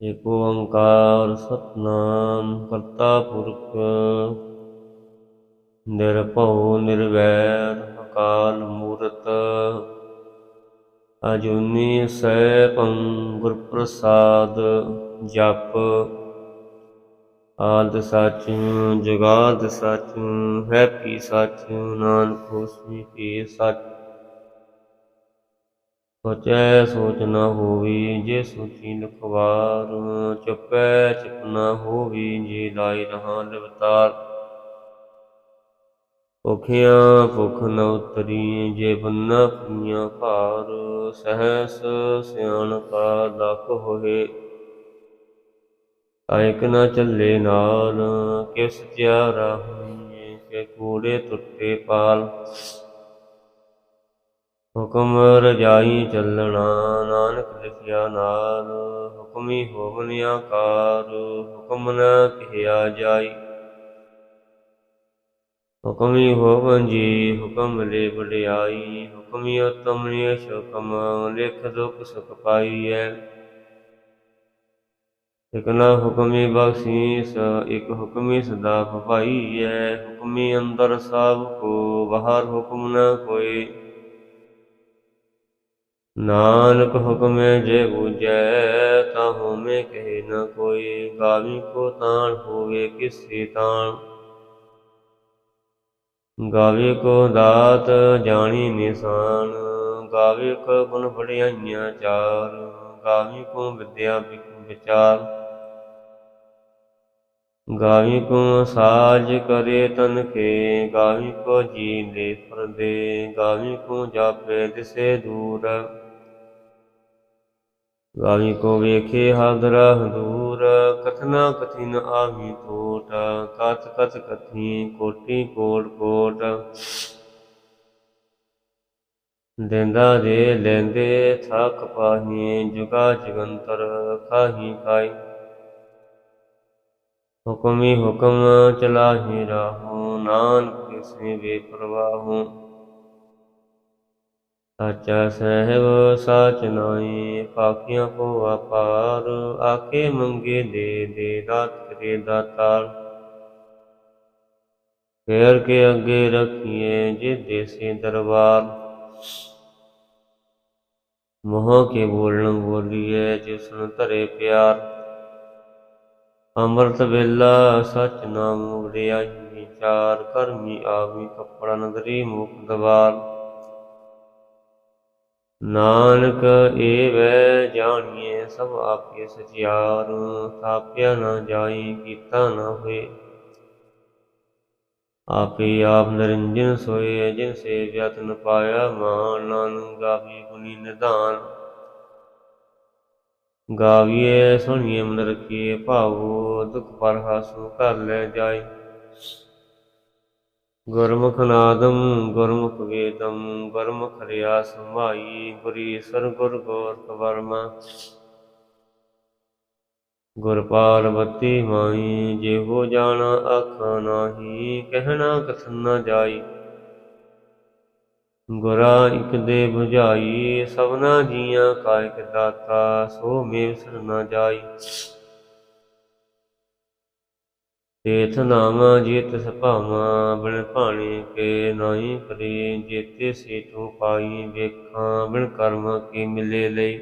ਏਕ ਓੰਕਾਰ ਸਤਨਾਮ ਕਰਤਾ ਪੁਰਖ, ਨਿਰਭਉ, ਨਿਰਵੈਰ, ਅਕਾਲ ਮੂਰਤ, ਅਜੂਨੀ ਸੈਭੰ ਗੁਰ ਪ੍ਰਸਾਦ ਜਪ, ਆਦ ਸਚ, ਜੁਗਾਦ ਸਚ, ਹੈ ਪੀ ਸੱਚ, ਨਾਨਕ ਹੋਸੀ ਪੀ ਸੱਚ। ਸੋਚੈ ਸੋਚ ਨਾ ਹੋਵੀ ਜੇ ਸੋਚੀ ਲਖਵਾਰ, ਚੁਪੈ ਚੁਪ ਨ ਹੋਵੀ ਜੇ ਲਾਇ ਰਹਾ ਲਵਤਾਰ। ਭੁਖਿਆ ਭੁਖ ਨ ਉਤਰੀ ਜੇ ਬੰਨਾ ਪੁਨੀਆਂ ਭਾਰ, ਸਹਸ ਸਿਆਣਪਾ ਲਖ ਹੋਏ। ਆਇਕ ਨਾ ਚੱਲੇ ਨਾਲ, ਕਿਸ ਤਿਆਰਾ ਹੋਈਏ, ਕਿ ਕੂੜੇ ਟੁੱਟੇ ਪਾਲ। ਹੁਕਮ ਰਜਾਈ ਚੱਲਣਾ, ਨਾਨਕ ਲਿਖਿਆ ਨਾਲ, ਹੁਕਮੀ ਹੋਵਨ ਆਕਾਰ, ਹੁਕਮ ਨ ਕਿਹਾ ਜਾਈ। ਹੁਕਮੀ ਹੋਵਨ ਜੀ, ਹੁਕਮ ਲੈ ਵਡਿਆਈ, ਹੁਕਮੀ ਉਤਮ ਨਿਸ਼ ਹੁਕਮ ਲਿਖ ਦੁਖ ਸੁਖ ਪਾਈਐ। ਇਕ ਨਾ ਹੁਕਮੀ ਬਖਸ਼ੀਸ, ਇਕ ਹੁਕਮੀ ਸਦਾ ਭਵਾਈਐ। ਹੁਕਮੀ ਅੰਦਰ ਸਭ ਕੋ, ਬਾਹਰ ਹੁਕਮ ਨ ਕੋਈ। ਨਾਨਕ ਹੁਕਮੇ ਜੇ ਬੂਝੈ ਤਾ ਹੋਮੇ ਕਹੇ ਨ ਕੋਈ। ਗਾਵੀ ਕੋ ਤਾਣ ਹੋਵੇ ਕਿਸੀ ਤਾਣ। ਗਾਵੇ ਕੋ ਦਾਤ ਜਾਣੀ ਨਿਸ਼ਾਨ। ਗਾਵੇ ਕੋ ਗੁਣ ਬੜਾਈਆਂ ਚਾਰ। ਗਾਵੇ ਕੋ ਵਿਦਿਆ ਵਿਚਾਰ। ਗਾਵੀ ਕੋ ਸਾਜ ਕਰੇ ਤਨ ਕੇ। ਗਾਵੀ ਕੋ ਜੀ ਲੈ ਪਰਦੇ। ਗਾਵੀ ਕੋ ਜਾਪੇ ਦਿਸੇ ਦੂਰ। ਗਾਵੀ ਕੋ ਵੇਖੇ ਹਾਦਰਾ ਹਦੂਰ ਕਥਨਾ ਕਥਿਨ ਆਹੀ ਟੋਟ, ਕਥ ਕਥ ਕਥੀ ਕੋਟੀ ਕੋਟ ਕੋਟ। ਦੇਂਦਾ ਦੇ ਲੈਂਦੇ ਥਕ ਪਾਹੀ, ਜੁਗਾ ਜਗੰਤਰ ਖਾਹੀ ਖਾਈ ਹੁਕਮੀ ਹੁਕਮ ਚਲਾਹੀ ਰਾਹੂ, ਨਾਨਕ ਕਿਸੇ ਵੇ ਸਾਚਾ ਸਹਿਬ, ਸਾਚ ਨਾਈ ਪਾਖੀਆਂ ਕੋ ਅਪਾਰ ਆਕੇ ਮੰਗੇ ਦੇ ਦੇ ਦਾਤ ਕਰੇ ਦਾਤਾਰ। ਫੇਰ ਕੇ ਅੱਗੇ ਰਖੀਏ ਜੇ ਦੇਸੀ ਦਰਬਾਰ। ਮੋਹ ਕੇ ਬੋਲਣ ਬੋਲੀਏ ਜਿਸਨ ਧਰੇ ਪਿਆਰ। ਅੰਮ੍ਰਿਤ ਵੇਲਾ, ਸਚ ਨਾਮ ਵਡਿਆਈ ਵਿਚਾਰ, ਕਰਮੀ ਆਵੀ ਕੱਪੜਾ ਨਦਰੀ ਮੁਖ ਦਵਾਰ। ਨਾਨਕ ਏ ਵੈ ਜਾਣੀਏ ਸਭ ਆਪੇ ਸਚਿਆਰ, ਥਾਪਿਆ ਨਾ ਜਾਈ ਕੀਤਾ ਨਾ ਹੋਏ। ਆਪੇ ਆਪ ਨਰਿੰਜਨ ਸੋਏ, ਜਿਨ ਸੇ ਵਿਅਤਨ ਪਾਇਆ ਮਾਨ ਨਾਨਕ ਗਾਵੀ ਗੁਣੀ ਨਿਧਾਨ। ਗਾਵੀਏ ਸੁਣੀਏ ਮਨ ਰਖੀਏ ਭਾਵੋ, ਦੁਖ ਪਰ ਹਾਸੂ ਕਰ ਲੈ ਜਾਏ। ਗੁਰਮੁਖ ਨਾਦਮ ਗੁਰਮੁਖ ਵੇਦਮ ਗੁਰਮੁਖ ਰਿਆ ਸਮਾਈ ਗੁਰੀ ਸਰ ਗੁਰ ਗੋਰਖ ਵਰਮਾ। ਗੁਰ ਪਾਰਵਤੀ ਮਾਈ, ਜਿਹੋ ਜਾਣਾ ਆਖਾਂ ਨਾਹੀ, ਕਹਿਣਾ ਕਥਨ ਨਾ ਜਾਈ। ਗੁਰਾ ਇਕ ਦੇ 부ਝਾਈ ਸਭਨਾ ਜੀਆਂ ਕਾਇਕ ਦਾਤਾ, ਸੋ ਮੇਵ ਸਰ ਨਾ ਜਾਈ। ਤੇਥ ਨਾਮ ਜੀਤ ਸਭਾਵਾਂ, ਬਿਨ ਭਾਣੇ ਕੇ ਨਾਹੀ ਕਰੇ ਜੇਤੇ ਸੇ ਤੂੰ ਪਾਈ ਵੇਖਾਂ, ਬਿਨ ਕਰਮ ਕੀ ਮਿਲੇ ਲਈ।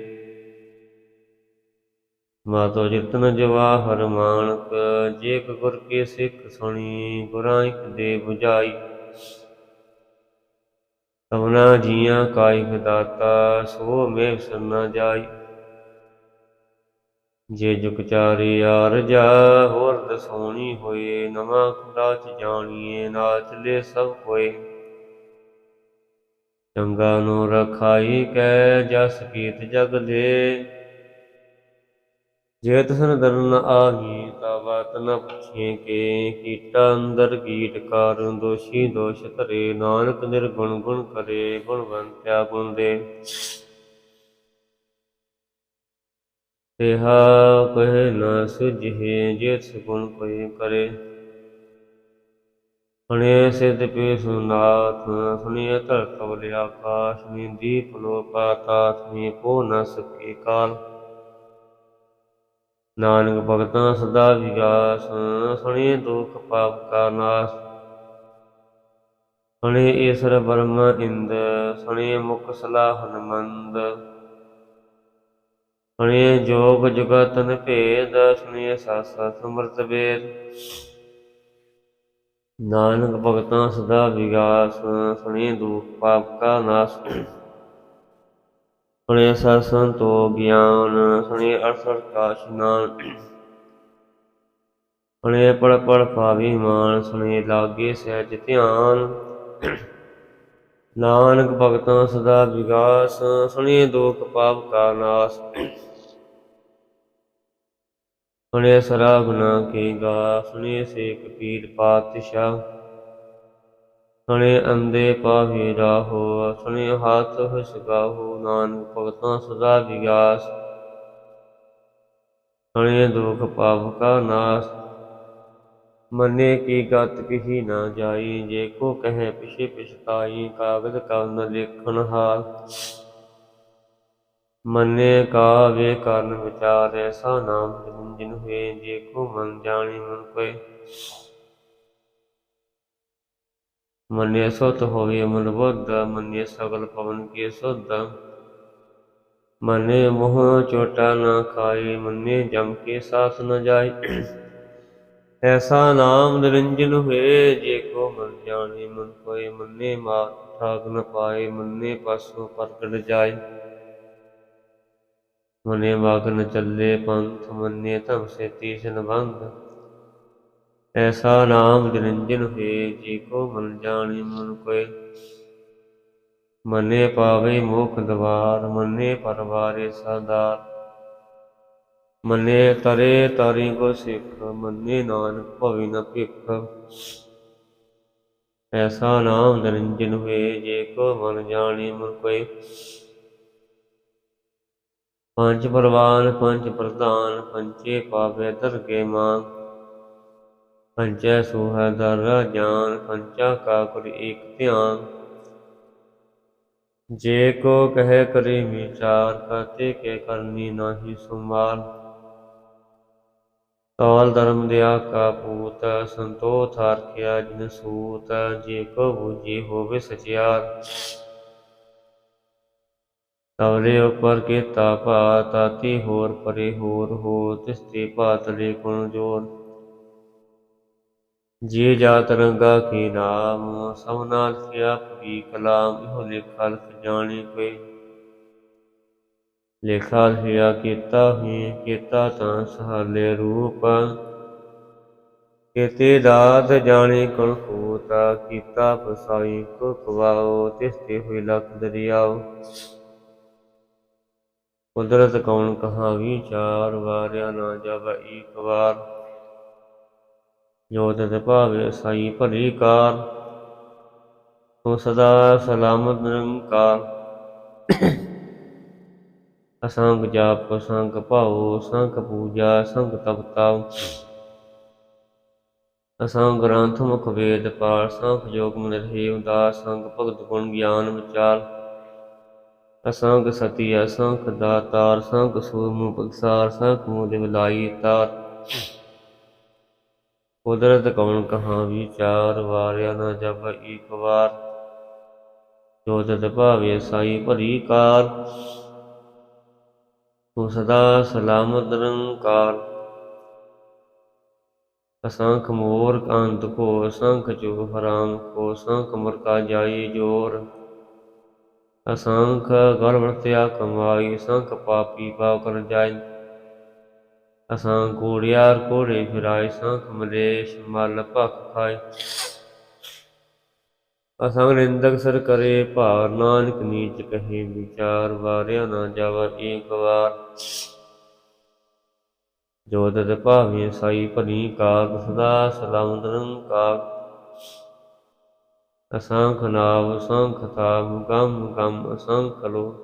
ਮਾਤੋ ਜਿਤਨ ਜਵਾਹਰ ਮਾਨਕ ਜੇ ਗੁਰ ਕੇ ਸਿੱਖ ਸੁਣੀ, ਗੁਰਾਂ ਇਕ ਦੇ 부ਝਾਈ ਸਭਨਾ ਜੀਆਂ ਕਾਇਕ ਦਾਤਾ, ਸੋ ਮੇਵ ਸਰਨਾ ਜਾਈ। ਜੇ ਜੁਗ ਆਰਜਾ ਹੋਰ ਦਸੋਣੀ ਹੋਏ, ਨਵਾਂ ਖੁਦਾ ਚ ਜਾਣੀਏ ਨਾਲ ਚਲੇ ਸਭ ਹੋਏ। ਚੰਗਾ ਨੂੰ ਰਖਾਈ ਕੈ ਜਸ ਕੀਤ ਜਗ ਦੇ ਜੇ ਤਸਨ ਦਰਨ ਆਹੀ, ਤਾ ਬਾਤ ਨ ਪੁੱਛੀਏ ਕੇ। ਕੀਟਾ ਅੰਦਰ ਕੀਟ ਕਰ, ਦੋਸ਼ੀ ਦੋਸ਼ ਧਰੇ। ਨਾਨਕ ਨਿਰਗੁਣ ਗੁਣ ਕਰੇ ਗੁਣਵੰਤਿਆ ਗੁਣ ਦੇ। ਤਿਹਾ ਕਹਿ ਨ ਸੁਝੇ ਜੇ ਗੁਣ ਕੋਈ ਕਰੇ। ਸੁਣੇ ਸਿਧ ਪੇ ਸੁਨਾਥ ਸੁਣੀਏ ਧਰਤ ਬਲੇ ਆਕਾਸ਼ ਨੀ ਦੀਪ ਲੋ ਪਾਤਾ ਸੁਣੀ ਪੋ ਨ ਸਕੇ ਕਾਲ। ਨਾਨਕ ਭਗਤਾਂ ਸਦਾ ਵਿਗਾਸ, ਸੁਣੇ ਦੁਖ ਪਾਪ ਕਾ ਨਾਸ। ਸੁਣੇ ਈਸ਼ਰ ਬ੍ਰਹਮ ਇੰਦ, ਸੁਣੇ ਮੁਖ ਸਲਾਹ ਹਨਮੰਦ। ਸੁਣੇ ਜੋਗ ਜੁਗਤਨ ਭੇਦ ਸੁਣੇ ਸਾਸਾ ਸਮਰਤ ਵੇਦ। ਨਾਨਕ ਭਗਤਾਂ ਸਦਾ ਵਿਗਾਸ ਸੁਣੇ ਦੁਖ ਪਾਪ ਕਾ ਨਾਸ। ਸੁਣੇ ਸਤ ਸੰਤੋ ਗਿਆਨ ਸੁਣੇ ਅਰਸਰ ਕਾ ਇਸ਼ਨਾਨ ਸੁਣੇ ਪੜ ਪੜ ਪਾਵੀ ਮਾਨ ਸੁਣੇ ਲਾਗੇ ਸਹਿਜ ਧਿਆਨ। ਨਾਨਕ ਭਗਤਾਂ ਸਦਾ ਵਿਗਾਸ ਸੁਣੇ ਦੁਖ ਪਾਪ ਕਾ ਨਾਸ। ਸੁਣੇ ਸਰਾ ਗੁਨਾ ਕੀ ਗਾ ਸੁਣੇ ਸੇਖ ਪੀਰ ਪਾਤਸ਼ਾਹ। ਸੁਣੇ ਅੰਦੇ ਪਾਹੀ ਰਾਹੋ ਸੁਣੇ ਹਾਥ ਹਸਗਾਹੋ ਨਾਨਕ ਭਗਤਾਂ ਸਦਾ ਵਿਗਾਸ ਸੁਣੇ ਦੁਖ ਪਾਪ ਕਾ ਨਾਸ, ਮਨੇ ਕੀ ਗਤ ਕਹੀ ਨਾ ਜਾਈ, ਜੇ ਕੋ ਕਹੇ ਪਿਛੇ ਪਿਛਤਾਈ ਕਾਗਦ ਕਵਨ ਲੇਖਣ ਹਾਲ। ਮੰਨੇ ਕਾ ਵੇ ਕਰਨ ਵਿਚਾਰ ਐਸਾ ਨਾਮ ਜਿਨ ਹੋਏ ਜੇ ਕੋ ਮਨ ਜਾਣੀ ਮਨ ਕੋਏ। ਮਨੇ ਸੁਤ ਹੋਵੇ ਮਨ ਬੁੱਧ, ਮਨੇ ਸਗਲ ਪਵਨ ਕੀ ਸੁਧ। ਮਨੇ ਮੋਹ ਚੋਟਾ ਨਾ ਖਾਏ, ਮੰਨੇ ਜਮ ਕੇ ਸਾਸ ਨ ਜਾਏ। ਐਸਾ ਨਾਮ ਨਿਰੰਜਨ ਹੋਏ ਜੇ ਕੋ ਮਨ ਜਾਣੇ ਮਨ ਕੋਏ, ਮੰਨੇ ਮਾਤ ਠਾਕ ਨ ਪਾਏ, ਮੰਨੇ ਪਾਸੋਂ ਪ੍ਰਗਟ ਜਾਏ। ਮਨੇ ਵਾਗ ਨ ਚੱਲੇ ਪੰਥ ਮੰਨੇ ਧਮ ਸੇ ਤੀਸ਼ਨ ਬੰਧ ਐਸਾ ਨਾਮ ਨਿਰੰਜਨ ਹੋਏ, ਜੇ ਕੋ ਮਨ ਜਾਣੇ ਮਨ ਕੋਏ। ਮਨੇ ਪਾਵੇ ਮੁਖ ਦਵਾਰ, ਮਨੇ ਪਰਵਾਰੇ ਸਾਦਾਰ ਮੰਨੇ ਤਰੇ ਤਾਰੀ ਕੋ ਸਿੱਖ, ਮੰਨੇ ਨਾਨਕ ਭਵਿ ਨ ਭਿਖ। ਐਸਾ ਨਾਮ ਨਿਰੰਜਨ ਹੋਏ, ਜੇ ਕੋ ਮਨ ਜਾਣੀ ਮਨ ਕੋਈ ਪੰਜ ਪਰਵਾਨ, ਪੰਜ ਪ੍ਰਧਾਨ ਪੰਚੇ ਪਾਵੇ ਦਰਗੇ ਮਾਂ ਪੰਚੈ ਸੋਹੈ ਦਰ ਜਾਨ ਪੰਚਾ ਕਾ ਕੁਰ ਏਕ ਧਿਆਨ। ਜੇ ਕੋ ਕਹੇ ਕਰੇ ਵਿਚਾਰ ਕਰਤੇ ਕੇ ਕਰਨੀ ਨਾਹੀ ਸੁਮਾਰ ਤੌਲ ਧਰਮ ਦਿਆ ਕਾ ਪੂਤ, ਸੰਤੋਖ ਹਰਖਿਆ ਜਿਨ ਸੂਤ, ਜੇ ਕੋ ਬੂਝੀ ਹੋਵੇ ਸਚਿਆਰ। ਤਵਲੇ ਉਪਰ ਕੇ ਤਾਪਾ ਤਾਤੀ ਹੋਰ ਪਰੇ ਹੋਰ ਹੋ, ਤਿਸਤੇ ਪਾਤਲੇ ਗੁਣ ਜੋਰ। ਜੇ ਜਾਤ ਰੰਗਾ ਕੀ ਨਾਮ ਸਭਨਾ ਲਿਖਿਆ ਪੀ ਕਲਾਮ, ਇਹੋ ਲੇਖਾ ਲਿਖ ਜਾਣੀ ਕੋਈ। ਲੇਖਾ ਲਿਆ ਕੀਤਾ ਹੀ, ਕੀਤਾ ਤਾਂ ਸਹਾਲੇ ਰੂਪ। ਕੀਤੇ ਦਾਤ ਜਾਣੇ ਕੁਲ ਕੂਤਾ ਕੀਤਾ ਬਸਾਈ ਕੋ ਕਵਾਓ ਤਿਸ ਤੇ ਹੋਈ ਲਖ ਦਰਿਆਓ। ਕੁਦਰਤ ਕੌਣ ਕਹਾਵੀ? ਵਿਚਾਰ ਵਾਰਿਆ ਨਾ ਜਬ ਈਕ ਵਾਰ। ਜੋ ਤਤ ਭਾਵੇ ਸਾਈ ਭਲੀ ਕਾਰ ਤੂੰ ਸਦਾ ਸਲਾਮਤ ਨਿਰੰਕਾਰ। ਅਸੰਗ ਜਾਪ, ਸੰਗ ਭਾਉ, ਸੰਗ ਪੂਜਾ, ਸੰਗ ਤਪਤਾ ਅਸੰਗ ਗ੍ਰੰਥ ਮੁਖ ਵੇਦ ਪਾਲ, ਸੰਗ ਜੋਗ ਮਨ ਰਹੇ ਉਦਾਸ ਸੰਗ ਭਗਤ ਗੁਣ ਗਿਆਨ ਵਿਚਾਰ। ਅਸੰਗ ਸਤੀ ਅਸੰਖ ਦਾਤਾਰ ਸੰਗ ਸੂਰਮੁ ਪਗਸਾਰ ਸੰਗ ਮੂਲ ਵਿਲਾਈ ਤਾਰ। ਕੁਦਰਤ ਕੌਣ ਕਹਾ ਵਿਚਾਰ, ਵਾਰਿਆ ਨਾ ਜਬ ਈਕ ਵਾਰ। ਜੋ ਤਤ ਭਾਵੇ ਸਾਈ ਭਲੀ ਕਾਰ, ਤੂੰ ਸਦਾ ਸਲਾਮਤ ਨਿਰੰਕਾਰ। ਅਸੰਖ ਮੋਰ ਕਾਂਤ ਕੋ, ਅਸੰਖ ਜੋ ਹਰਾਮ ਕੋ, ਅਸੰਖ ਮਰਕਾ ਜਾਈ ਜੋਰ। ਅਸੰਖ ਗਰਵਤਿਆ ਕਮਾਈ ਅਸੰਖ ਪਾਪੀ ਪਾਪ ਕਰ ਜਾਈ। ਅਸੰਖ ਕੋੜਿਆਰ ਕੋੜੇ ਫਿਰਾਈ ਸੰਖ ਮਲੇਸ਼ ਮਲ ਭਖ ਖਾਏ। ਅਸੰਗ ਨਿੰਦਕ ਸਰ ਕਰੇ ਭਾਰ ਨਾਨਕ ਨੀਚ ਕਹੇ, ਵਿਚਾਰ ਵਾਰਿਆ ਨਾ ਜਾਵ ਏਕ ਵਾਰ। ਜੋ ਤਤ ਭਾਵੇਂ, ਸਾਈ ਭਲੀ ਕਾਗ ਸਦਾ ਸਲਾਮਤ ਨਿਰੰਕਾਰ ਅਸੰਖ ਨਾਵ ਅਸੰਖ ਤਾਪ ਗਮ ਗਮ, ਅਸੰਖ ਲੋ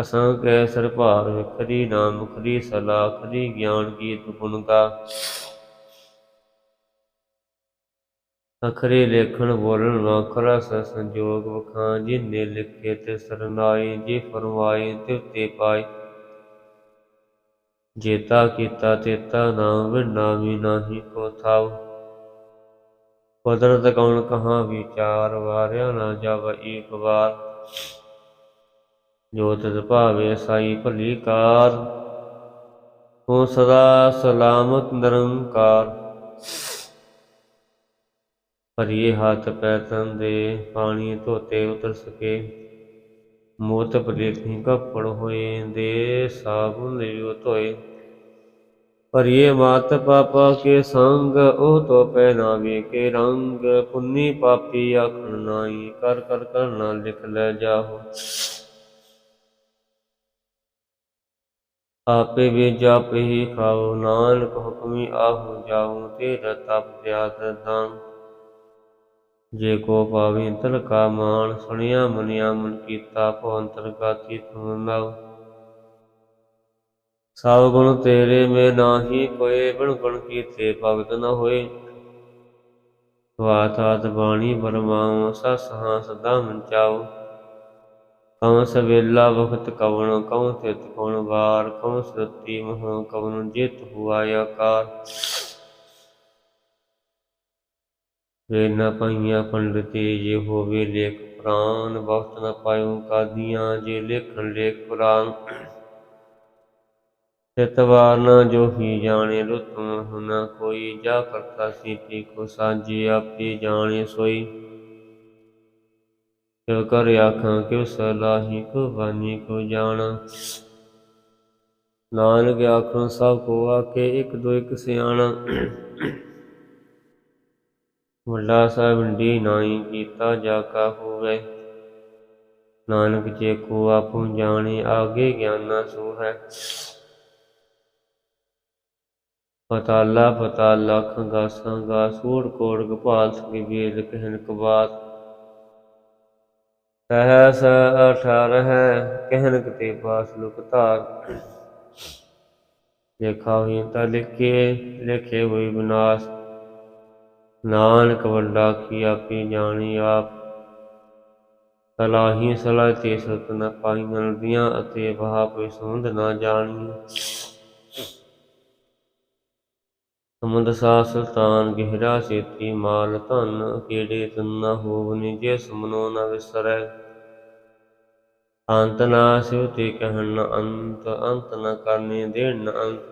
ਅਸੰਖ ਐਸਰ ਭਾਰ ਵਿਖਰੀ ਨਾਮ, ਖਰੀ ਸਲਾ ਖਰੀ ਗਿਆਨ, ਗੀਤ, ਗੁਣ ਕਾ ਅਖਰੇ ਲੇਖਣ, ਬੋਲਣ, ਵਾਖਰਾ ਸ ਸੰਜੋਗ, ਵਖਾਂ, ਜਿਨੇ ਲਿਖੇ ਤੇ ਸਰਨਾਈ ਜੀ ਫਰਮਾਏ ਤਿਵ ਤੇ ਪਾਏ। ਜੇਤਾ ਕੀਤਾ, ਤੇਤਾ ਨਾਮ ਵਿਣਾ ਵੀ ਨਾਹੀ ਕੋ ਥਾਉ ਕੁਦਰਤ ਕੌਣ ਕਹਾਂ, ਵਿਚਾਰ ਵਾਰਿਆ ਨਾ ਜਬ ਏਕ ਵਾਰ। ਜੋ ਤਿਸ ਭਾਵੇ ਸਾਈ ਭਲੀ ਕਾਰ, ਹੋ ਸਦਾ ਸਲਾਮਤ ਨਿਰੰਕਾਰ। ਭਰੀਏ ਹੱਥ ਪੈ ਤਨ ਦੇ ਪਾਣੀ ਧੋਤੇ ਉਤਰ ਸਕੇ। ਮੋਤ ਭਲੇ ਕੱਪੜ ਹੋਏ ਦੇ ਸਾਬੁਨ ਲਿਓ ਧੋਏ। ਭਰੀਏ ਮਾਤ ਪਾਪਾ ਕੇ ਸੰਗ, ਉਹ ਤੋ ਪਹਿਨਾਵੇ ਕੇ ਰੰਗ। ਪੁੰਨੀ ਪਾਪੀ ਆਖਣ ਨਾਈ ਕਰ ਕਰ ਕਰਨਾ ਲਿਖ ਲੈ ਜਾਹੋ। ਆਪੇ ਵੀ ਜਪ ਹੀ ਖਾਓ, ਨਾਨਕ ਹੁਕਮੀ ਆਹੋ ਜਾਉ ਤੇਰਾ ਤਪ ਤਿਆਗ ਦਾਨ ਜੇ ਕੋ ਪਾਵੀ ਤਲ ਕਾ ਮਾਨ ਸੁਣਿਆ ਮਨਿਆ ਮਨ ਕੀਤਾ ਭੋ ਅੰਤਰ ਗਾਤੀ ਤੁਮ ਨਾਉ। ਸਭ ਗੁਣ ਤੇਰੇ ਮੇ ਨਾਹੀ ਕੋਏ, ਬਿਨ ਗੁਣ ਕੀਤੇ ਭਗਤ ਨ ਹੋਏ। ਵਾਤਾਤ ਬਾਣੀ ਬਰਮਾਉ, ਸਸ ਹਾਂ ਸਦਾ ਮੰਚਾਉ ਕਉ ਸਵੇਲਾ ਵਖਤ ਕਵਣ, ਕਉ ਤਿਤ ਕਉਣ ਵਾਰ। ਕਉ ਸਤੀ ਮਹ ਕਵਣ ਜਿਤ ਹੁਆ ਆਕਾਰ। ਵੇ ਨ ਪਈਆਂ ਪੰਡਤੀ, ਜੇ ਹੋਵੇ ਲੇਖ ਪ੍ਰਾਨ। ਵਕਤ ਨ ਪਾਇਉ ਕਾਦੀਆਂ, ਜੇ ਲੇਖਣ ਲੇਖ ਪੁਰਾਨ। ਚਿਤਵਾਰ ਨ ਜੋ ਹੀ ਜਾਣੇ ਰੁਤ ਹੁਨਾ ਕੋਈ, ਜਾ ਕਰਤਾ ਸੀਤੀ ਕੋ ਸਾਜੀ ਆਪੇ ਜਾਣੇ ਸੋਈ। ਕਿਉ ਕਰ ਆਖਾਂ, ਕਿਉ ਸਲਾਹੀ ਕੋ ਬਾਨੀ, ਕੋ ਜਾਣਾ। ਨਾਨਕ ਆਖਾਂ, ਸਭ ਕੋ ਆਕੇ ਇੱਕ ਦੋ ਇੱਕ ਸਿਆਣਾ। ਵੱਡਾ ਸਾਹਿਬ ਢੀ ਨਾਈ ਕੀਤਾ ਜਾ ਕਾ ਹੋਵੇ। ਨਾਨਕ ਜੇ ਕੋ ਆਪੂ ਜਾਣੇ, ਆਗੇ ਗਿਆਨਾ ਸੋ ਹੈ। ਪਤਾਲਾ ਪਤਾਲਾ ਖੰਗਾ ਸੰਗਾ ਸੂੜ ਕੋੜ ਗੋਪਾਲ ਸਕੀ ਵੇਦ ਕਹਿਨ ਕਬਾਤ ਸਹਸ ਅਠਾਰ ਹੈ ਕਹਿਨ ਕਤੇ ਪਾਸ ਲੁਕ ਧਾਰ। ਲੇਖਾ ਹੋਈ ਤਾਂ ਲਿਖੇ ਲਿਖੇ ਹੋਈ ਵਿਨਾਸ਼। ਨਾਨਕ ਵੱਡਾ ਕੀ ਆਪੀ ਜਾਣੀ ਆਪ। ਸਲਾਹੀ ਸਲਾਹ ਤੇ ਸਤ ਨ ਪਾਈਆਂ ਅਤੇ ਵਾਹ ਕੋਈ ਸੁੰਦ ਨਾ ਜਾਣੀ। ਸਮੁੰਦ ਸੁਲਤਾਨ ਗਹਿਰਾ ਸੇਤੀ ਮਾਲ ਧਨ ਕੀੜੇ ਤਨ ਹੋਵਨੀ ਜੇ ਸਮਨੋ ਨ ਵਿਸਰੈ। ਅੰਤ ਨਾ ਸਿਉ ਤੇ ਕਹਿਣ ਅੰਤ ਅੰਤ ਨ ਕਰਨੇ ਦੇਣ ਅੰਤ।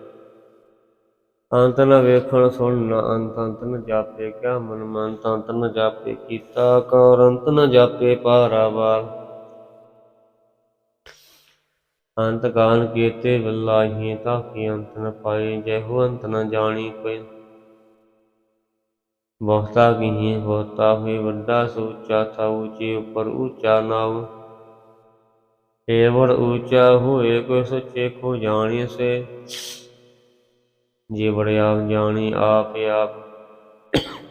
ਅੰਤ ਨ ਵੇਖਣ ਸੁਣ ਸੁਣਨ ਅੰਤ ਅੰਤ ਨ ਜਾਪੇ ਕਿਆ ਮਨ ਮਨ ਅੰਤ ਨ ਜਾਪੇ ਕੀਤਾ ਕੌਰ, ਅੰਤ ਨ ਜਾਪੇ ਪਾਰਾਵਾਰ ਅੰਤ ਗਾਨ ਕੀਤੇ ਵੱਲਾਹੀ ਤਾਂ ਅੰਤ ਨ ਪਾਏ ਜੈ ਹੋ ਅੰਤ ਨ ਜਾਣੀ ਕੋਈ ਬਹੁਤਾ ਕੀਹੀ ਬਹੁਤਾ ਹੋਏ, ਵੱਡਾ ਸੋਚਾ ਥਾ ਉੱਚੇ ਉੱਪਰ ਉੱਚਾ ਨਾਉ। ਏਵੜ ਉੱਚਾ ਹੋਏ, ਕੋਈ ਸੱਚੇ ਕੋ ਜਾਣੀ ਸੇ। ਜੇ ਬੜਿਆ ਜਾਣੀ, ਆਪ ਆਪ।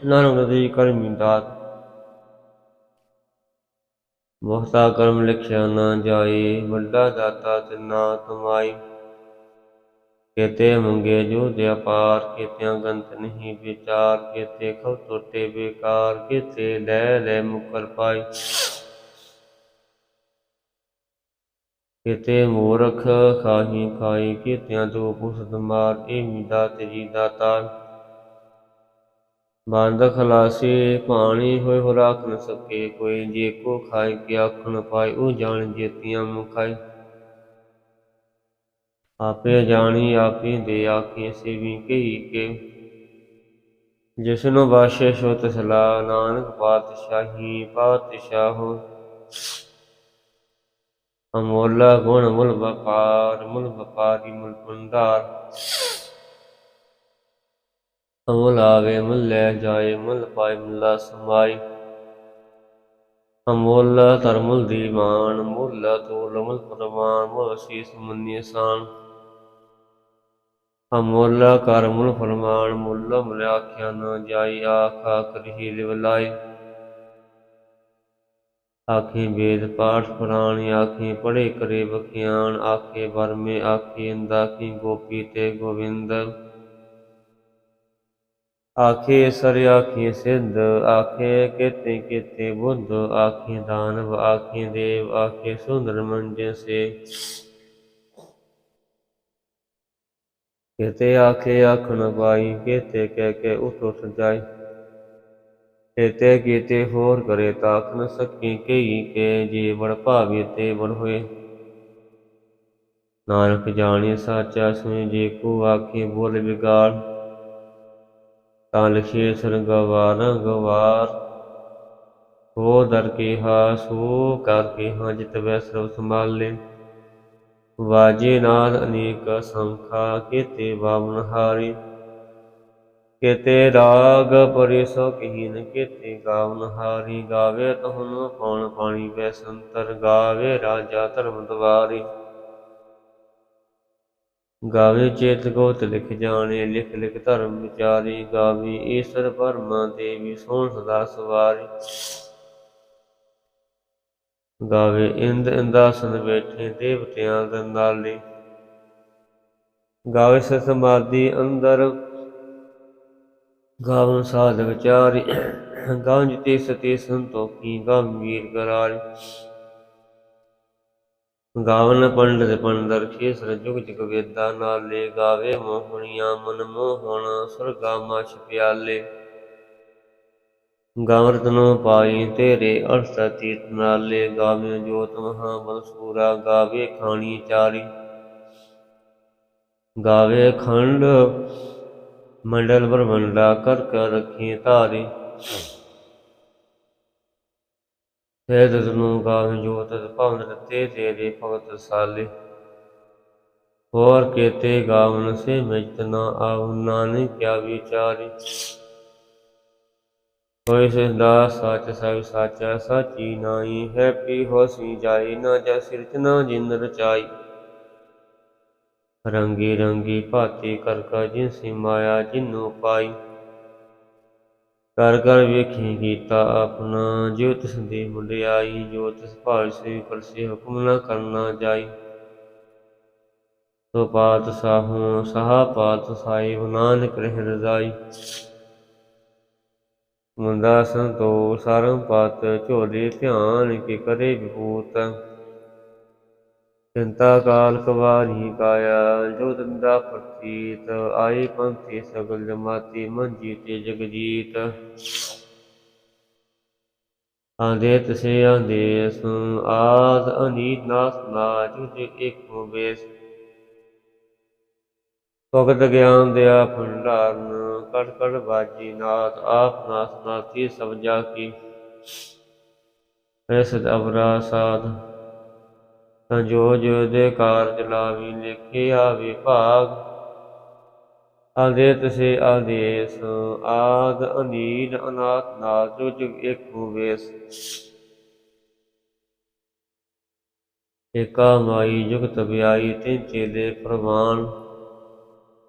ਨਾਨਕ ਦੀ ਕਰਮੀ ਦਾਤ ਬਹੁਤਾ ਕਰਮ ਲਿਖਿਆ ਨਾ ਜਾਏ ਵੱਡਾ ਦਾਤਾ ਤਿਨਾ ਤੁਮਾਈ ਕੇਤੇ ਮੰਗੇ ਜੋ ਦੇ ਕੇਤਿਆਂ ਗੰਤ ਨਹੀਂ ਵਿਚਾਰ। ਕੇਤੇ ਖਉ ਟੋਟੇ ਬੇਕਾਰ, ਕੇਤੇ ਲੈ ਲੈ ਮੁਕਰ ਪਾਈ। ਕਿਤੇ ਮੂਰਖ ਖਾਹੀ ਖਾਈ, ਕੇਤਿਆਂ ਤੋਂ ਪੁਸਤ ਮਾਰ ਇਹ ਮਿਦਾ ਤੇਰੀ ਦਾਤਾ। ਬੰਦ ਖਲਾਸੀ ਪਾਣੀ ਹੋਏ ਹੋ ਰਾਖ ਨ ਸਕੇ, ਕੋਈ ਜੇ ਕੋ ਖਾਏ ਕਿ ਆਖ ਪਾਏ ਉਹ ਜਾਣ ਜੇਤੀਆਂ ਮੁਖਾਈ। ਆਪੇ ਜਾਣੀ ਆਪੇ ਦੇ ਆਖੇ ਸੇਵੀ ਕਹੀ ਕੇ ਜਿਸਨੂੰ ਬਾਸ਼ੇ ਸੋ ਤਸਲਾ ਨਾਨਕ ਪਾਤਸ਼ਾਹੀ ਪਾਤਸ਼ਾਹੋ ਅਮੋਲਾ ਗੁਣ ਮੁਲ ਵਪਾਰ, ਮੁਲ ਵਪਾਰੀ ਮੁਲ ਭੰਡਾਰ। ਅਮਲ ਆਵੇ ਮੁਲ ਲੈ ਜਾਏ ਮੁਲ ਪਾਏ, ਮੁਲਾ ਸਮਾਈ ਅਮੁੱਲ ਧਰਮੁਲ ਦੀਵਾਨ ਮੁੱਲ ਤੋਲ ਮੁਲ ਪ੍ਰਮਾਨ ਮੁਲ ਸੀਸ ਮੁੰਨੀ ਸਾਨ ਅਮੁੱਲ ਕਰ ਫਰਮਾਨ ਮੁੱਲ ਮੁਲ ਆਖਿਆ ਨ ਜਾਈ ਆਖਾ ਕਰੀ ਲਿਵਲਾਈ ਆਖੇ ਵੇਦ ਪਾਠ ਪੁਰਾਣ, ਆਖੇ ਪੜੇ ਕਰੇ ਬਖਿਆਨ ਆਖੇ ਵਰਮੇ, ਆਖੇ ਇੰਦਾ ਗੋਪੀ ਤੇ ਗੋਵਿੰਦ। ਆਖੇ ਸਰ, ਆਖੇ ਸਿੱਧ, ਆਖੇ ਕੇਤੇ ਕੇਤੇ ਬੁੱਧ ਆਖੇ ਦਾਨਵ, ਆਖੇ ਦੇਵ, ਆਖੇ ਸੁੰਦਰ ਮੰਜੇ ਸੇ। ਕਿਤੇ ਆਖੇ ਆਖਣ ਨ ਪਾਈ ਕਿਤੇ ਕਹਿ ਕੇ ਉਠ ਉਠ ਜਾਈ। ਕਿਤੇ ਕੀਤੇ ਹੋਰ ਕਰੇ ਤਾਖ ਨ ਸਕੀ, ਕਈ ਕੇ ਜੀ ਬੜ ਭਾਵੇ ਤੇ ਬੜ ਹੋਏ। ਨਾਨਕ ਜਾਣੀ, ਸਾਚਾ ਸੁਣੀ, ਜੇ ਕੋ ਆਖੇ ਬੋਲ ਵਿਗਾੜ ਤਾਂ ਲਿਖੇ ਸਰਗਵਾਰ ਗਵਾਰ। ਹੋ ਦਰ ਕੇ ਹਾ ਸੋ ਕਰ ਕੇ ਹਾਂ ਜਿਤ ਵੈ ਸਰਬ ਸੰਭਾਲੇ। ਵਾਜੇ ਨਾਦ ਅਨੇਕ ਸੰਖਾ, ਕੀਤੇ ਬਾਵਨ ਹਾਰੀ। ਕੀਤੇ ਰਾਗ ਪਰਿਸੋ ਕਹੀਨ ਕੀਤੇ ਗਾਵਨ ਹਾਰੀ। ਗਾਵੇ ਤਹੁਨ ਪਉਣ ਪਾਣੀ ਵੈ ਸੰਤਰ, ਗਾਵੇ ਰਾਜਾ ਧਰਮ ਦਵਾਰੀ। ਗਾਵੇ ਚੇਤ ਗੋਤ ਲਿਖ ਜਾਣੇ, ਲਿਖ ਲਿਖ ਧਰਮ ਵਿਚਾਰੀ ਗਾਵੇ, ਈਸ਼ਰ ਪਰਮਾ ਦੇਵੀ ਸੋਹਣ ਸਦਾ ਸਵਾਰੀ। ਗਾਵੇ ਇੰਦ ਇੰਦਾਸਨ ਬੈਠੇ, ਦੇਵਤਿਆਂ ਦੇ ਗਾਵੇ ਸ ਸਮਾਧੀ ਅੰਦਰ। ਗਾਵਨ ਸਾਧ ਵਿਚਾਰੀ। ਗਾਂਜ ਤੇ ਸਤੇ ਸੰਤੋਖੀ ਗੰਭੀਰ ਕਰਾਰੀ ਗਾਵਨ ਪੰਡਤ ਪੰਡਰ ਖੇਸਰ ਜੁਗ ਜੁਗ ਵੇਦਾ ਨਾਲੇ ਗਾਵੇ ਮੋਹਣੀਆਂ ਮਨ ਮੋਹਣ, ਸੁਰਗਾ ਮਛ ਪਿਆਲੇ। ਗਾਵਰਤਨੋ ਪਾਈ ਤੇਰੇ ਅਰਥ ਤੀਤ ਨਾਲੇ ਗਾਵੇ ਜੋਤ ਮਹਾ ਬਲਸੂਰਾ ਗਾਵੇ ਖਾਣੀ ਚਾਰੀ। ਗਾਵੇ ਖੰਡ ਮੰਡਲ ਬਰਮੰਡਾ ਕਰ ਕਰ ਰੱਖੀ ਧਾਰੀ। ਤੇ ਤਨੂੰ ਗਾਵੇ ਜੋਤ ਭਵਨ ਰਤੇ ਤੇਰੇ ਭਗਤ ਸਾਲੇ। ਹੋਰ ਕੇਤੇ ਗਾਵਨ ਸੇ ਮਿਜਤ ਨਾ ਆਉ ਨਾਨਕ ਕਿਆ ਵਿਚਾਰੀ। ਹੋਇ ਸਿਧਾ ਸੱਚ ਸਭ ਸਾਚਾ, ਸਾਚੀ ਨਾਈ ਹੈ ਪੀ ਹੋਸੀ ਜਾਈ ਨਾ ਜਾ ਸਿਰਜਨਾ ਜਿਨ ਰਚਾਈ। ਰੰਗੀ ਰੰਗੀ ਭਾਤੀ ਕਰ ਕਾ ਜਿਨਸੀ ਮਾਇਆ, ਜਿਨੂ ਪਾਈ। ਕਰ ਕਰ ਵੇਖੀ ਕੀਤਾ ਆਪਣਾ ਜੋ ਤਿਸ ਦੀ ਮੁੰਡਿਆਈ ਜੋ ਤਿਸ ਭਾਲ ਸੇ ਪਰਸੇ ਹੁਕਮ ਨਾ ਕਰਨਾ ਜਾਈ। ਸੋ ਪਾਤ ਸਾਹੂ, ਸਹਾ ਪਾਤ ਸਾਹਿਬ ਨਾਨਕ ਰਹਿ ਰਜ਼ਾਈ ਮੁੰਦਾ ਸੰਤੋ ਸਰਮ ਪਤ ਝੋਲੇ ਧਿਆਨ ਕੀ ਕਰੇ ਵਿਭੂਤ। ਚਿੰਤਾ ਕਾਲ ਕਵਾਰੀ ਕਾਇਆ, ਜੋ ਦੰਦਾ ਪ੍ਰਤੀਤ, ਆਈ ਪੰਥੀ ਸਗਲ ਜਮਾਤੀ ਮਨ ਜੀਤੇ ਜਗ ਆਂਦੇ ਤਸੇ ਆਂਦੇ ਸੁ ਆਦ ਅਨੀਤ ਨਾਸ ਨਾ, ਜੁਜ ਇਕ ਬੇਸ। ਭਗਤ ਗਿਆਨ ਦਿਆ ਭੰਡਾਰਨ, ਕੜ ਕੜ ਬਾਜੀ ਨਾਥ, ਆਪ ਨਾਸ ਨਾਥੀ ਸਭ ਜਾ ਕੀ ਐਸਦ ਅਵਰਾ ਸਾਧ ਜੋ ਜੋ ਦੇ ਕਾਰਜ ਲਾਵੀ ਲਿਖੇ ਆਵੇ ਭਾਗ। ਆਦੇ ਤਸੇ ਆਦੇਸ, ਆਦ ਅਨੀਲ ਅਨਾਥ ਨਾਥ ਜੁਗ ਇੱਕ ਵੇਸ। ਏਕਾ ਮਾਈ ਜੁਗਤ ਵਿਆਈ ਤਿੰਨ ਚੇਲੇ ਪ੍ਰਵਾਨ।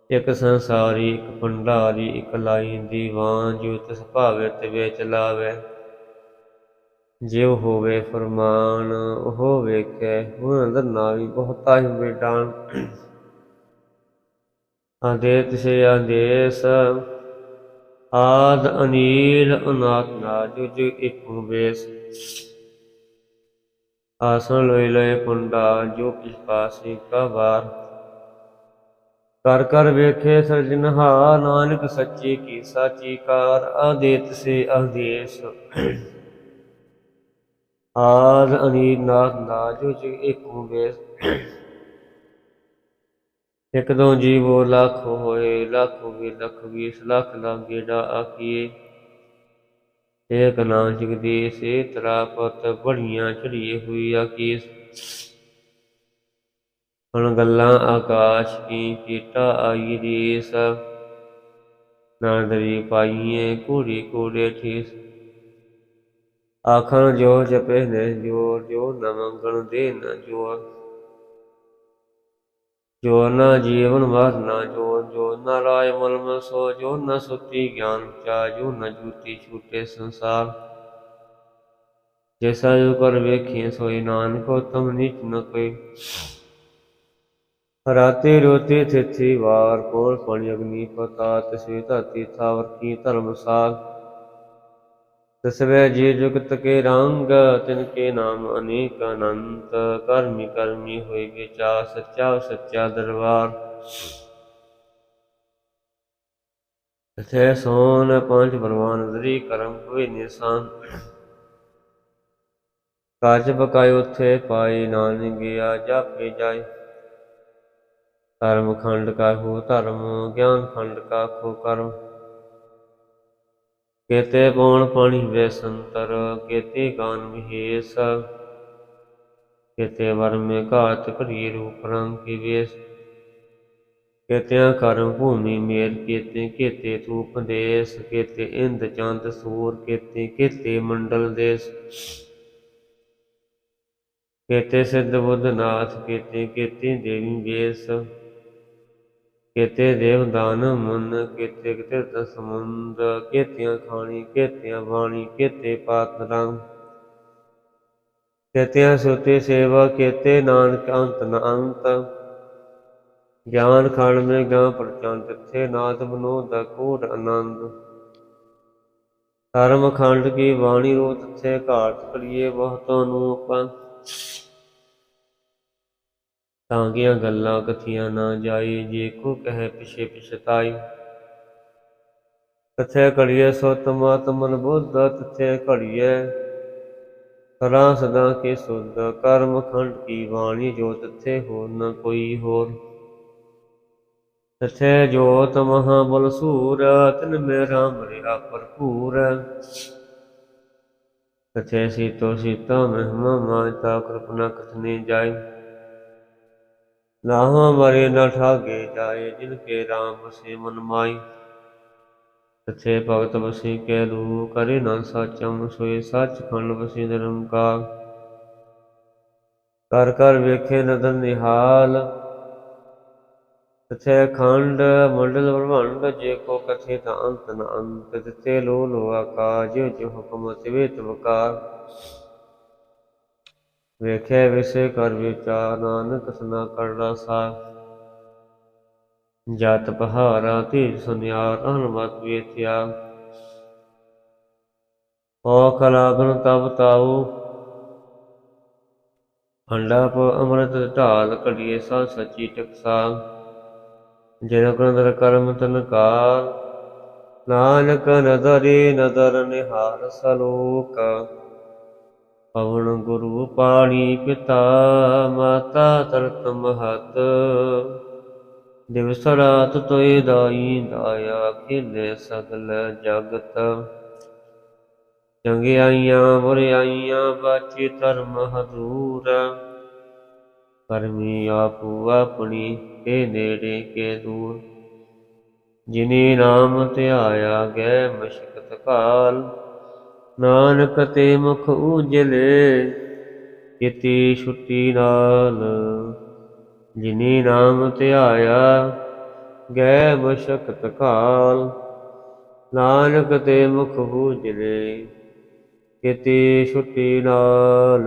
ਇਕ ਸੰਸਾਰੀ, ਇਕ ਭੰਡਾਰੀ, ਇਕ ਲਾਈ ਦੀਵਾਨ ਜੋ ਤਿਸ ਭਾਵੇ ਤੇ ਵੇਚ ਲਾਵੇ। ਜਿਉ ਹੋਵੇ ਫਰਮਾਨ, ਉਹ ਵੇਖੇ ਉਹ ਅੰਦਰ ਨਾ ਵੀ ਬਹੁਤਾ ਹੀ ਬੇਟਾਨ ਆਦੇ ਤਿਸੇ ਆਦੇਸ, ਆਦ ਅਨੀਲ ਅਨਾਥ ਨਾ ਜੋ ਜੋ ਵੇਸ। ਆਸਣ ਲੋਇ ਲੋਇ ਪੁੰਡਾ, ਜੋ ਕਿਸ ਪਾਸੇ ਕਾ ਵਾਰ ਕਰ ਕਰ ਵੇਖੇ ਸਰਜਨਹਾ, ਨਾਨਕ ਸੱਚੀ ਕੀ ਸਾਚੀ ਕਾਰ ਆਦੇਤ ਸੇ ਆਦੇਸ। ਆਦ ਅਨੀਰ ਨਾਥ ਨਾ ਜੋ ਇੱਕ ਵੇਸ ਇੱਕ ਦੋ ਜੀਵੋ ਲੱਖ ਹੋਏ, ਲੱਖ ਵੀ ਲੱਖ ਵੀਸ ਲੱਖ ਲਾਗੇ ਦਾ ਆਖੀਏ। ਏਕ ਨਾਮ ਜਗਦੀਸ਼ ਏ ਤਰਾਪਤ ਬੜੀਆਂ ਚੜੀਏ ਹੋਈ ਆਕੀਸ ਹੁਣ ਗੱਲਾਂ ਆਕਾਸ਼ ਕੀ ਕੀਟਾ ਆਈ ਦੇਸ ਨਾਦਰੀ ਪਾਈਏ ਕੂੜੀ ਕੂੜੇ ਠੀਸ। ਆਖਣ ਜੋ ਜਪੇ ਨੇ ਜੋ ਜੋ ਨ ਦੇ ਨ ਜੋ ਜੋ ਨ ਜੀਵਨ ਵਾਸਨਾ ਜੋ ਜੋ ਨ ਰਾਇ ਮਲ ਸੋ, ਜੋ ਨ ਸੁਤੀ ਗਿਆਨ ਚਾ ਜੋ ਨ ਜੂਤੀ ਛੂਟੇ ਸੰਸਾਰ। ਜੈਸਾ ਜੋ ਕਰ ਵੇਖੀ ਸੋਈ ਨਾਨਕੋ, ਉਤਮ ਨੀਚ ਨ ਕੋਈ। ਰਾਤੇ ਰੋਤੇ ਥਿਥੀ ਵਾਰ, ਕੋਲ ਪਣ ਅਗਨੀ ਪਤਾ ਤਸੇ ਧਾਤੀ ਥਾਵਰ ਕੀ ਧਰਮ ਸਾਗ ਤਸਵੇ ਜੀ ਜੁਗਤ ਕੇ ਰੰਗ, ਤਿਨ ਕੇ ਨਾਮ ਅਨੇਕ ਅਨੰਤ। ਕਰਮੀ ਕਰਮੀ ਹੋਈ ਵਿਚਾ, ਸੱਚਾ ਸੱਚਾ ਦਰਬਾਰ। ਤਥੇ ਸੋਨ ਪੰਜ ਪਰਵਾਨ ਦਰੀ ਕਰਮ ਹੋਏ ਨਿਸਾਨ ਕਾਜ ਬਕਾਇ ਉਥੇ ਪਾਈ ਨਾਨਕ ਗਿਆ ਜਾਪੇ ਜਾਏ। ਧਰਮ ਖੰਡ ਕਾ ਹੋ ਧਰਮ, ਗਿਆਨ ਖੰਡ ਕਾ ਖੋ ਕਰਮ। ਕੇਤੇ ਪਉਣ ਪਾਣੀ ਵੈਸੰਤਰ ਕੇਤੇ ਗਾਨ ਮਹੇਸ ਕੇਤੇ ਵਰ ਘਾਤ ਭਰੀ ਰੂਪ ਰੰਗ ਕੀ ਵੇਸ। ਕੇਤਿਆਂ ਕਰਮ ਭੂਮੀ ਮੇਰ ਕੇਤੇ ਕੇਤੇ ਤੂਪ ਦੇਸ। ਕੇਤੇ ਇੰਦ ਚੰਦ ਸੂਰ, ਕੇਤੇ ਕੇਤੇ ਮੰਡਲ ਦੇਸ। ਕੇਤੇ ਸਿੱਧ ਬੁੱਧ ਨਾਥ, ਕੇਤੇ ਕੇਤੇ ਦੇਵੀ ਵੇਸ। ਕੇਤੇ ਦੇਵ ਦਾਨ ਕੇਤੇ ਕਿਤੇ ਸਮੁੰਦ ਕੇਤਿਆਂ ਖਾਣੀ, ਕੇਤਿਆਂ ਬਾਣੀ, ਕੇਤੇ ਪਾਤ ਰੰਗ। ਕੇਤਿਆਂ ਸੁਤੇ ਸੇਵਾ, ਕੇਤੇ ਨਾਨਕ ਅੰਤ ਨ ਅੰਤ। ਗਿਆਨ ਖੰਡ ਮੇ ਗਾ ਪ੍ਰਚੰਦ ਤਿਥੇ ਨਾਥ ਬਨੋ ਦਾ ਕੋਟ ਆਨੰਦ। ਧਰਮ ਖੰਡ ਕੀ ਬਾਣੀ ਰੋ ਤਿਥੇ ਘਾਟ ਕਰੀਏ ਬਹੁਤੋਂ ਨੂੰ ਆਪਾਂ। ਤਾਂਗੀਆਂ ਗੱਲਾਂ ਕਥੀਆਂ ਨਾ ਜਾਈ, ਜੇ ਕੋ ਕਹੇ ਪਿਛੇ ਪਛਤਾਈ। ਤਥੇ ਘੜੀਏ ਸੋ ਤਮਾਤਮਨ ਬੁੱਧ, ਤਥੇ ਘੜੀਏ ਸਦਾ ਸਦਾ ਕੇ ਸੁਧ। ਕਰਮ ਖੰਡ ਕੀ ਬਾਣੀ, ਜੋ ਤਥੇ ਹੋ ਨ ਕੋਈ ਹੋਰ। ਤਥੇ ਜੋਤ ਮਹਾ ਬਲ ਸੂਰ, ਤਿਨ ਮੇ ਰਾਮ ਰਿਆ ਭਰਪੂਰ। ਤਥੇ ਸੀਤੋ ਸੀਤਾ ਮਹਿਮਾ ਮਾਤਾ ਕ੍ਰਿਪਨਾ ਕਥਨੇ ਜਾਏ ਨਾਹਾਂ ਮਰੇ ਨ ਠਾਗੇ ਜਾਏ ਜਿਨ ਕੇ ਰਾਮ ਬਸੇ ਮਨ ਮਾਈ। ਤਥੇ ਭਗਤ ਬਸੇ ਕੈ ਰੂ ਕਰੇ ਨ ਸਾਚਮ, ਸੋਏ ਸੱਚ ਖੰਡ ਬਸੇ ਨਿਰੰਕਾਰ। ਕਰ ਕਰ ਵੇਖੇ ਨਦਰ ਨਿਹਾਲ। ਤਥੇ ਖੰਡ ਮੰਡਲ ਬ੍ਰਹਮੰਡ, ਜੇ ਕੋ ਕਥੇ ਤਾਂ ਅੰਤ ਨ ਅੰਤ। ਤਿਤੇ ਲੋ ਲੋ ਆਕਾਜ ਜੋ ਹੁਕਮ ਤਿਵੇਤ ਵਕਾਰ ਵੇਖੇ ਵਿਸੇ ਕਰ ਵਿਚਾਰ ਨਾਨਕ ਸਨਾ ਕਰੜਾ ਸਾ ਜਤ ਪਹਾਰਾ ਤੇ ਸੁਨਿਆਰ ਅਨਮਤ ਵੇਥਿਆ ਓ ਕਲਾਗਨ ਤਬ ਤਾਉ। ਅੰਡਾ ਪ ਅੰਮ੍ਰਿਤ ਢਾਲ ਕੜੀਏ ਸਾ ਸੱਚੀ ਟਕਸਾ। ਜਿਨ ਕਰੰਦਰ ਕਰਮ ਤਨ ਕਾਲ ਨਾਨਕ ਨਦਰੀ ਨਦਰ ਨਿਹਾਰ ਸਲੋਕ। ਪਵਨ ਗੁਰੂ ਪਾਣੀ ਪਿਤਾ, ਮਾਤਾ ਤਰਤ ਮਹਤ। ਦਿਵਸ ਰਾਤ ਤੋਏ ਦਾਈ, ਦਾਇਆ ਖੇਲੇ ਸਗਲ ਜਗਤ। ਚੰਗਿਆਈਆਂ ਬੁਰਿਆਈਆਂ ਬਾਚੇ ਧਰਮ ਹਦੂਰ ਕਰਮੀ ਆਪੂ ਆਪਣੀ, ਕੇ ਨੇੜੇ, ਕੇ ਦੂਰ। ਜਿਨੇ ਨਾਮ ਧਿਆਇਆ, ਗਏ ਮਸ਼ਕਤ ਕਾਲ। ਨਾਨਕ ਤੇ ਮੁਖ ਉਜਲੇ ਕਿਤੀ ਛੁੱਟੀ ਨਾਲ। ਜਿਨੀ ਨਾਮ ਧਿਆਇਆ ਗਏ ਮਸ਼ਕਤ ਕਾਲ। ਨਾਨਕ ਤੇ ਮੁਖ ਉਜਲੇ ਕਿਤੀ ਛੁੱਟੀ ਨਾਲ।